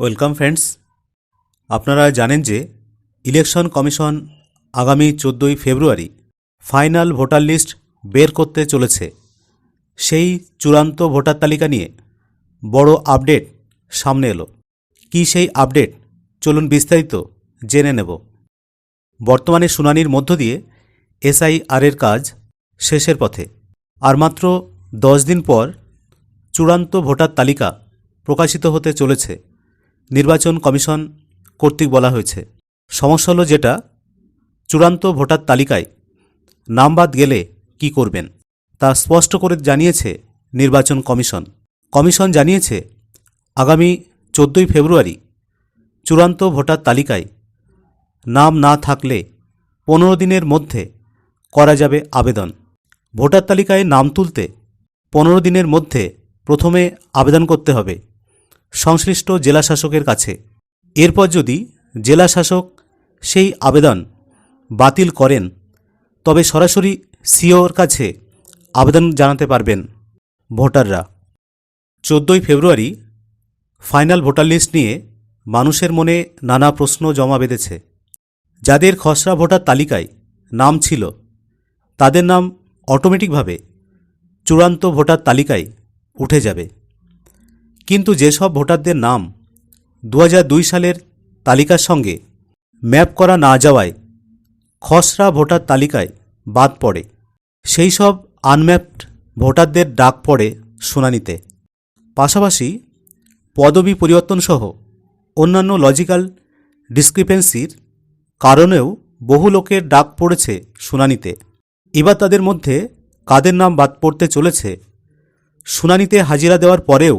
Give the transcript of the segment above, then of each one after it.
Welcome friends. আপনারা জানেন যে ইলেকশন কমিশন আগামী চোদ্দোই ফেব্রুয়ারি ফাইনাল ভোটার লিস্ট বের করতে চলেছে। সেই চূড়ান্ত ভোটার তালিকা নিয়ে বড় আপডেট সামনে এলো। কী সেই আপডেট? চলুন বিস্তারিত জেনে নেব। বর্তমানে শুনানির মধ্য দিয়ে এসআইআরের কাজ শেষের পথে। আর মাত্র দশ দিন পর চূড়ান্ত ভোটার তালিকা প্রকাশিত হতে চলেছে। নির্বাচন কমিশন কর্তৃক বলা হয়েছে। সমস্যা হলো যেটা, চূড়ান্ত ভোটার তালিকায় নাম বাদ গেলে কি করবেন, তা স্পষ্ট করে জানিয়েছে নির্বাচন কমিশন। কমিশন জানিয়েছে, আগামী চোদ্দোই ফেব্রুয়ারি চূড়ান্ত ভোটার তালিকায় নাম না থাকলে পনেরো দিনের মধ্যে করা যাবে আবেদন। ভোটার তালিকায় নাম তুলতে পনেরো দিনের মধ্যে প্রথমে আবেদন করতে হবে। সংশ্লিষ্ট জেলাশাসকের কাছে। এরপর যদি জেলাশাসক সেই আবেদন বাতিল করেন, তবে সরাসরি সিওর কাছে আবেদন জানাতে পারবেন ভোটাররা। চোদ্দোই ফেব্রুয়ারি ফাইনাল ভোটার লিস্ট নিয়ে মানুষের মনে নানা প্রশ্ন জমা বেঁধেছে। যাদের খসড়া ভোটার তালিকায় নাম ছিল, তাদের নাম অটোমেটিকভাবে চূড়ান্ত ভোটার তালিকায় উঠে যাবে। কিন্তু যেসব ভোটারদের নাম দু হাজার দুই সালের তালিকার সঙ্গে ম্যাপ করা না যাওয়ায় খসড়া ভোটার তালিকায় বাদ পড়ে, সেই সব আনম্যাপড ভোটারদের ডাক পড়ে শুনানিতে। পাশাপাশি পদবি পরিবর্তনসহ অন্যান্য লজিক্যাল ডিসক্রিপেন্সির কারণেও বহু লোকের ডাক পড়েছে শুনানিতে। এবার তাদের মধ্যে কাদের নাম বাদ পড়তে চলেছে শুনানিতে হাজিরা দেওয়ার পরেও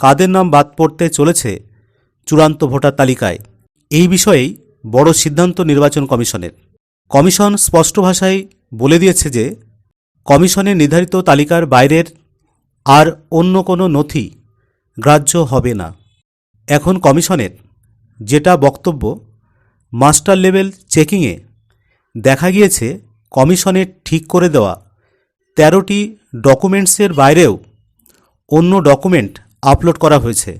কাদের নাম বাদ পড়তে চলেছে চূড়ান্ত ভোটার তালিকায়? এই বিষয়েই বড় সিদ্ধান্ত নির্বাচন কমিশনের। কমিশন স্পষ্ট ভাষায় বলে দিয়েছে যে, কমিশনের নির্ধারিত তালিকার বাইরের আর অন্য কোনো নথি গ্রাহ্য হবে না। এখন কমিশনের যেটা বক্তব্য, মাস্টার লেভেল চেকিংয়ে দেখা গিয়েছে কমিশনের ঠিক করে দেওয়া তেরোটি ডকুমেন্টসের বাইরেও অন্য ডকুমেন্ট আপলোড করা হয়েছে।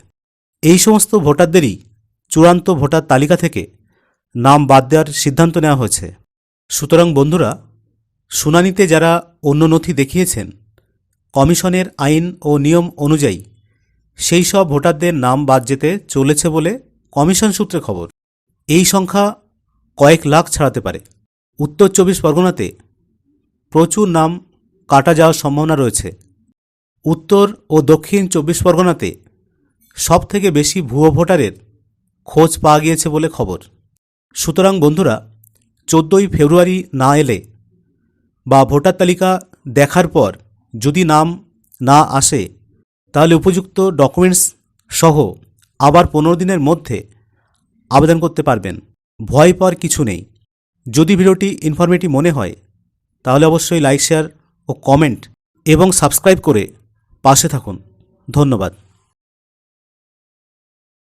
এই সমস্ত ভোটারদেরই চূড়ান্ত ভোটার তালিকা থেকে নাম বাদ দেওয়ার সিদ্ধান্ত নেওয়া হয়েছে। সুতরাং বন্ধুরা, শুনানিতে যারা অন্য নথি দেখিয়েছেন, কমিশনের আইন ও নিয়ম অনুযায়ী সেই সব ভোটারদের নাম বাদ যেতে চলেছে বলে কমিশন সূত্রে খবর। এই সংখ্যা কয়েক লাখ ছাড়াতে পারে। উত্তর চব্বিশ পরগনাতে প্রচুর নাম কাটা যাওয়ার সম্ভাবনা রয়েছে। উত্তর ও দক্ষিণ চব্বিশ পরগনাতে সব থেকে বেশি ভুয়ো ভোটারের খোঁজ পাওয়া গিয়েছে বলে খবর। সুতরাং বন্ধুরা, চোদ্দোই ফেব্রুয়ারি না এলে বা ভোটার তালিকা দেখার পর যদি নাম না আসে, তাহলে উপযুক্ত ডকুমেন্টস সহ আবার পনেরো দিনের মধ্যে আবেদন করতে পারবেন। ভয় পাওয়ার কিছু নেই। যদি ভিডিওটি ইনফরমেটিভ মনে হয়, তাহলে অবশ্যই লাইক, শেয়ার ও কমেন্ট এবং সাবস্ক্রাইব করে পাশে থাকুন। ধন্যবাদ।